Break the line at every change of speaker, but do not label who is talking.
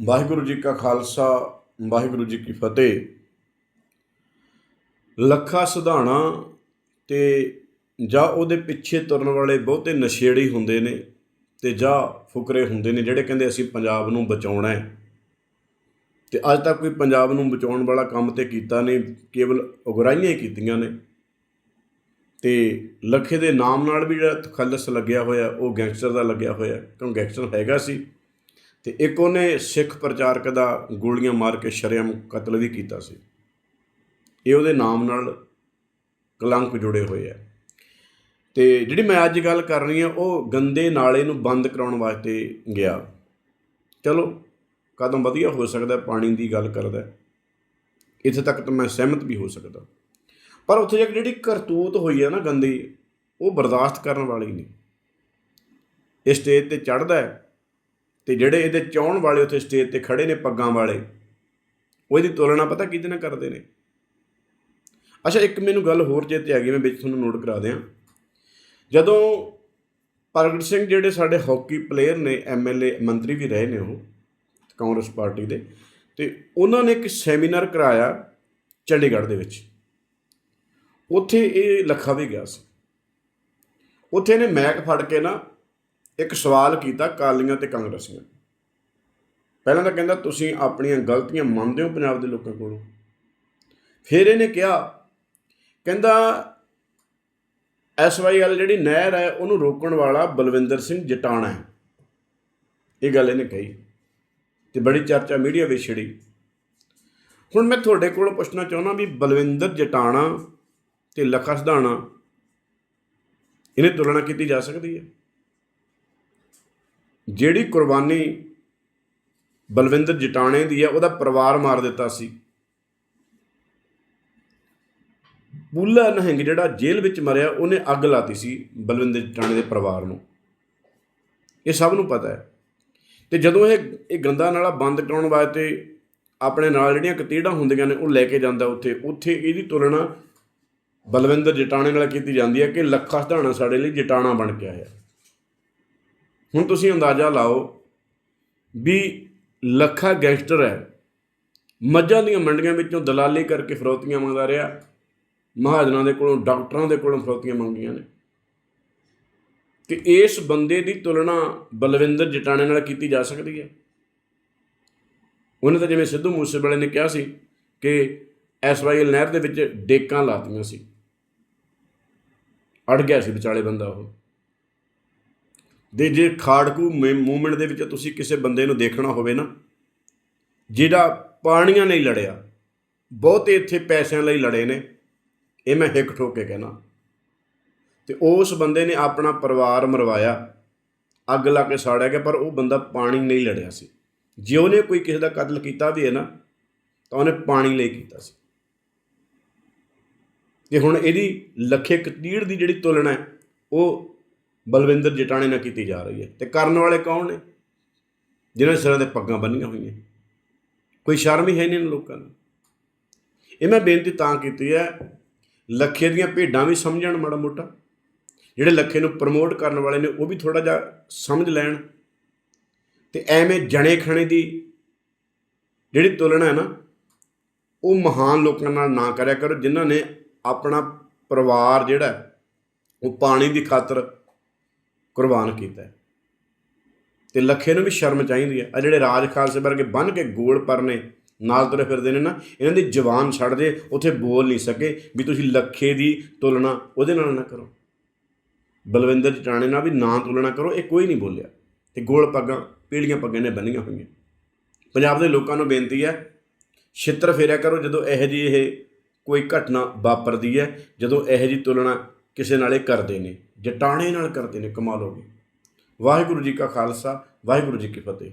ਵਾਹਿਗੁਰੂ ਜੀ ਕਾ ਖਾਲਸਾ, ਵਾਹਿਗੁਰੂ ਜੀ ਕੀ ਫਤਿਹ। ਲੱਖਾ ਸਿਧਾਣਾ ਤੇ ਜਾਂ ਉਹਦੇ ਪਿੱਛੇ ਤੁਰਨ ਵਾਲੇ ਬਹੁਤੇ ਨਸ਼ੇੜੀ ਹੁੰਦੇ ਨੇ ਤੇ ਜਾਂ ਫੁਕਰੇ ਹੁੰਦੇ ਨੇ ਜਿਹੜੇ ਕਹਿੰਦੇ ਅਸੀਂ ਪੰਜਾਬ ਨੂੰ ਬਚਾਉਣਾ ਹੈ। ਤੇ ਅੱਜ ਤੱਕ ਕੋਈ ਪੰਜਾਬ ਨੂੰ ਬਚਾਉਣ ਵਾਲਾ ਕੰਮ ਤੇ ਕੀਤਾ ਨਹੀਂ, ਕੇਵਲ ਉਗਰਾਹੀਆਂ ਹੀ ਕੀਤੀਆਂ ਨੇ। ਤੇ ਲੱਖੇ ਦੇ ਨਾਮ ਨਾਲ ਵੀ ਜਿਹੜਾ ਤਖੱਲਸ ਲੱਗਿਆ ਹੋਇਆ, ਉਹ ਗੈਂਗਸਟਰ ਦਾ ਲੱਗਿਆ ਹੋਇਆ, ਕਿਉਂ ਗੈਂਗਸਟਰ ਹੈਗਾ ਸੀ? ਤੇ ਇੱਕ ਉਹਨੇ ਸਿੱਖ ਪ੍ਰਚਾਰਕ ਦਾ ਗੋਲੀਆਂ ਮਾਰ ਕੇ ਸ਼ਰੇਆਮ ਕਤਲ ਵੀ ਕੀਤਾ ਸੀ। ਇਹ ਉਹਦੇ ਨਾਮ ਨਾਲ ਕਲੰਕ ਜੁੜੇ ਹੋਏ ਆ। ਤੇ ਜਿਹੜੀ ਮੈਂ ਅੱਜ ਗੱਲ ਕਰ ਰਹੀ ਆ, ਉਹ ਗੰਦੇ ਨਾਲੇ ਨੂੰ ਬੰਦ ਕਰਾਉਣ ਵਾਸਤੇ ਗਿਆ। ਚਲੋ, ਕਦਮ ਵਧੀਆ ਹੋ ਸਕਦਾ, ਪਾਣੀ ਦੀ ਗੱਲ ਕਰਦਾ। ਇੱਥੇ ਤੱਕ ਤਾਂ ਮੈਂ ਸਹਿਮਤ ਵੀ ਹੋ ਸਕਦਾ। ਪਰ ਉੱਥੇ ਜਾ ਕੇ ਜਿਹੜੀ ਕਰਤੂਤ ਹੋਈ ਆ ਨਾ ਗੰਦੀ, ਉਹ ਬਰਦਾਸ਼ਤ ਕਰਨ ਵਾਲੀ ਨਹੀਂ। ਇਹ ਸਟੇਜ ਤੇ ਚੜਦਾ ਹੈ। ਤੇ ਜਿਹੜੇ ਇਹਦੇ ਚਾਹਣ ਵਾਲੇ ਉੱਥੇ ਸਟੇਜ ਤੇ ਖੜੇ ਨੇ ਪੱਗਾਂ ਵਾਲੇ ਉਹ ਇਹਦੀ ਤੁਲਨਾ ਪਤਾ ਕਿਹਦੇ ਨਾਲ ਕਰਦੇ ਨੇ? ਅੱਛਾ, ਇੱਕ ਮੈਨੂੰ ਗੱਲ ਹੋਰ ਚੇਤੇ ਆ ਗਈ ਮੈਂ ਵਿੱਚ ਤੁਹਾਨੂੰ ਨੋਟ ਕਰਾ ਦਿਆਂ। ਜਦੋਂ ਪ੍ਰਗਟ ਸਿੰਘ ਜਿਹੜੇ ਸਾਡੇ ਹਾਕੀ ਪਲੇਅਰ ਨੇ ਐਮਐਲਏ ਮੰਤਰੀ ਵੀ ਰਹੇ ਨੇ ਉਹ, ਕਾਂਗਰਸ ਪਾਰਟੀ ਦੇ, ਤੇ ਉਹਨਾਂ ਨੇ ਇੱਕ ਸੈਮੀਨਾਰ ਕਰਾਇਆ ਚੰਡੀਗੜ੍ਹ ਦੇ ਵਿੱਚ। ਉੱਥੇ ਇਹ ਲੱਖਾ ਵੀ ਗਿਆ ਸੀ। ਉੱਥੇ ਇਹਨੇ ਮੈਕ ਫੜ ਕੇ ਨਾ ਇੱਕ ਸਵਾਲ ਕੀਤਾ ਕਾਲੀਆਂ ਤੇ ਕਾਂਗਰਸੀਆਂ ਪਹਿਲਾਂ ਤਾਂ ਕਹਿੰਦਾ, ਤੁਸੀਂ ਆਪਣੀਆਂ ਗਲਤੀਆਂ ਮੰਨਦੇ ਹੋ ਪੰਜਾਬ ਦੇ ਲੋਕਾਂ ਕੋਲੋਂ? ਫਿਰ ਇਹਨੇ ਕਿਹਾ, ਕਹਿੰਦਾ ਐਸਵਾਈਐਲ ਜਿਹੜੀ ਨਹਿਰ ਹੈ, ਉਹਨੂੰ ਰੋਕਣ ਵਾਲਾ ਬਲਵਿੰਦਰ ਸਿੰਘ ਜਟਾਣਾ ਹੈ। ਇਹ ਗੱਲ ਇਹਨੇ ਕਹੀ ਤੇ ਬੜੀ ਚਰਚਾ ਮੀਡੀਆ ਵਿੱਚ ਛਿੜੀ। ਹੁਣ ਮੈਂ ਤੁਹਾਡੇ ਕੋਲੋਂ ਪੁੱਛਣਾ ਚਾਹੁੰਦਾ ਵੀ ਬਲਵਿੰਦਰ ਜਟਾਣਾ ਤੇ ਲੱਖਾ ਸਧਾਣਾ, ਇਹਨੇ ਤੁਲਨਾ ਕੀਤੀ ਜਾ ਸਕਦੀ ਹੈ? ਜਿਹੜੀ ਕੁਰਬਾਨੀ ਬਲਵਿੰਦਰ ਜਟਾਣੇ ਦੀ ਹੈ ਉਹਦਾ ਪਰਿਵਾਰ ਮਾਰ ਦਿੱਤਾ ਸੀ। ਬੁੱਲਾ ਨਹਿੰਗ ਜਿਹੜਾ ਜੇਲ੍ਹ ਵਿੱਚ ਮਰਿਆ, ਉਹਨੇ ਅੱਗ ਲਾਤੀ ਸੀ ਬਲਵਿੰਦਰ ਜਟਾਣੇ ਦੇ ਪਰਿਵਾਰ ਨੂੰ। ਇਹ ਸਭ ਨੂੰ ਪਤਾ ਹੈ। ਤੇ ਜਦੋਂ ਇਹ ਇਹ ਗੰਦਾ ਨਾਲਾ ਬੰਦ ਕਰਾਉਣ ਵਾਸਤੇ ਆਪਣੇ ਨਾਲ ਜਿਹੜੀਆਂ ਕਤੀੜਾਂ ਹੁੰਦੀਆਂ ਨੇ, ਉਹ ਲੈ ਕੇ ਜਾਂਦਾ ਉੱਥੇ। ਉੱਥੇ ਇਹਦੀ ਤੁਲਨਾ ਬਲਵਿੰਦਰ ਜਟਾਣੇ ਨਾਲ ਕੀਤੀ ਜਾਂਦੀ ਹੈ ਕਿ ਲੱਖਾ ਸਿਧਾਣਾ ਸਾਡੇ ਲਈ ਜਟਾਣਾ ਬਣ ਗਿਆ ਹੈ ਹੁਣ ਤੁਸੀਂ ਅੰਦਾਜ਼ਾ ਲਾਓ ਵੀ ਲੱਖਾ ਗੈਂਗਸਟਰ ਹੈ। ਮੱਝਾਂ ਦੀਆਂ ਮੰਡੀਆਂ ਵਿੱਚੋਂ ਦਲਾਲੀ ਕਰਕੇ ਫਰੋਤੀਆਂ ਮੰਗਦਾ ਰਿਹਾ। ਮਹਾਜਨਾਂ ਦੇ ਕੋਲੋਂ, ਡਾਕਟਰਾਂ ਦੇ ਕੋਲੋਂ ਫਰੋਤੀਆਂ ਮੰਗੀਆਂ ਨੇ। ਕਿ ਇਸ ਬੰਦੇ ਦੀ ਤੁਲਨਾ ਬਲਵਿੰਦਰ ਜਟਾਣੇ ਨਾਲ ਕੀਤੀ ਜਾ ਸਕਦੀ ਹੈ। ਉਹਨੇ ਤਾਂ ਜਿਵੇਂ ਸਿੱਧੂ ਮੂਸੇਵਾਲੇ ਨੇ ਕਿਹਾ ਸੀ ਕਿ ਐਸਵਾਈਐਲ ਨਹਿਰ ਦੇ ਵਿੱਚ ਡੇਕਾਂ ਲਾਤੀਆਂ ਸੀ। ਅੜ ਗਿਆ ਸੀ ਵਿਚਾਲੇ ਬੰਦਾ ਉਹ। ਦੇ ਜੇ ਖਾੜਕੂ ਮੂਵਮੈਂਟ ਦੇ ਵਿੱਚ ਤੁਸੀਂ ਕਿਸੇ ਬੰਦੇ ਨੂੰ ਦੇਖਣਾ ਹੋਵੇ ਨਾ, ਜਿਹੜਾ ਪਾਣੀਆਂ ਨਹੀਂ ਲੜਿਆ, ਬਹੁਤੇ ਇੱਥੇ ਪੈਸਿਆਂ ਲਈ ਲੜੇ ਨੇ, ਇਹ ਮੈਂ ਹਿੱਕ ਠੋਕ ਕੇ ਕਹਿਣਾ। ਤੇ ਉਸ ਬੰਦੇ ਨੇ ਆਪਣਾ ਪਰਿਵਾਰ ਮਰਵਾਇਆ, ਅੱਗ ਲਾ ਕੇ ਸਾੜਿਆ ਗਿਆ, ਪਰ ਉਹ ਬੰਦਾ ਪਾਣੀ ਨਹੀਂ ਲੜਿਆ ਸੀ। ਜੇ ਉਹਨੇ ਕੋਈ ਕਿਸੇ ਦਾ ਕਤਲ ਕੀਤਾ ਵੀ ਹੈ ਨਾ, ਤਾਂ ਉਹਨੇ ਪਾਣੀ ਲਈ ਕੀਤਾ ਸੀ। ਤੇ ਹੁਣ ਇਹਦੀ ਲੱਖੇ ਕਤੀੜ ਦੀ ਜਿਹੜੀ ਤੁਲਨਾ ਹੈ, ਉਹ ਬਲਵਿੰਦਰ ਜਟਾਣੇ ਨਾਲ ਕੀਤੀ ਜਾ ਰਹੀ ਹੈ। ਤੇ ਕਰਨ ਵਾਲੇ ਕੌਣ ਨੇ? ਜਿਨ੍ਹਾਂ ਸਿਰਾਂ ਤੇ ਪੱਗਾਂ ਬੰਨੀਆਂ ਹੋਈਆਂ। ਕੋਈ ਸ਼ਰਮ ਹੀ ਹੈ ਨਹੀਂ ਇਹਨਾਂ ਲੋਕਾਂ ਨੂੰ। ਇਹ ਮੈਂ ਬੇਨਤੀ ਤਾਂ ਕੀਤੀ ਹੈ, ਲੱਖੇ ਦੀਆਂ ਭੇਡਾਂ ਵੀ ਸਮਝਣ ਮਾੜਾ ਮੋਟਾ। ਜਿਹੜੇ ਲੱਖੇ ਨੂੰ ਪ੍ਰਮੋਟ ਕਰਨ ਵਾਲੇ ਨੇ, ਉਹ ਵੀ ਥੋੜਾ ਜਿਹਾ ਸਮਝ ਲੈਣ। ਤੇ ਐਵੇਂ ਜਣੇ ਖਣੇ ਦੀ ਜਿਹੜੀ ਤੁਲਨਾ ਹੈ ਨਾ, ਉਹ ਮਹਾਨ ਲੋਕਾਂ ਨਾਲ ਨਾ ਕਰਿਆ ਕਰੋ, ਜਿਨ੍ਹਾਂ ਨੇ ਆਪਣਾ ਪਰਿਵਾਰ ਜਿਹੜਾ ਉਹ ਪਾਣੀ ਦੀ ਖਾਤਰ ਕੁਰਬਾਨ ਕੀਤਾ ਤੇ ਲੱਖੇ ਨੂੰ ਵੀ ਸ਼ਰਮ ਚਾਹੀਦੀ ਹੈ। ਆ ਜਿਹੜੇ ਰਾਜ ਖਾਲਸੇ ਵਰਗੇ ਬੰਨ ਕੇ ਗੋਲ ਪਰਨੇ ਨਾਲ ਤੁਰੇ ਫਿਰਦੇ ਨੇ ਨਾ, ਇਹਨਾਂ ਦੀ ਜ਼ਬਾਨ ਛੱਡ ਦੇ, ਉੱਥੇ ਬੋਲ ਨਹੀਂ ਸਕੇ ਵੀ ਤੁਸੀਂ ਲੱਖੇ ਦੀ ਤੁਲਨਾ ਉਹਦੇ ਨਾਲ ਨਾ ਕਰੋ। ਬਲਵਿੰਦਰ ਜਟਾਣੇ ਨਾਲ ਵੀ ਨਾ ਤੁਲਨਾ ਕਰੋ, ਇਹ ਕੋਈ ਨਹੀਂ ਬੋਲਿਆ। ਤੇ ਗੋਲ ਪੱਗਾਂ ਪੀੜੀਆਂ ਪੱਗਾਂ ਨੇ ਬੰਨੀਆਂ ਹੋਈਆਂ। ਪੰਜਾਬ ਦੇ ਲੋਕਾਂ ਨੂੰ ਬੇਨਤੀ ਹੈ, ਛਿੱਤਰ ਫੇਰਿਆ ਕਰੋ ਜਦੋਂ ਇਹੋ ਜੀ ਇਹ ਕੋਈ ਘਟਨਾ ਵਾਪਰਦੀ ਹੈ, ਜਦੋਂ ਇਹੋ ਜੀ ਤੁਲਨਾ ਕਿਸੇ ਨਾਲ ਇਹ ਕਰਦੇ ਨੇ। ਜਟਾਣੇ ਨਾਲ ਕਰਦੇ ਨੇ ਕਮਾਲ ਹੋ ਗਈ। ਵਾਹਿਗੁਰੂ ਜੀ ਕਾ ਖਾਲਸਾ, ਵਾਹਿਗੁਰੂ ਜੀ ਕੀ ਫਤਿਹ।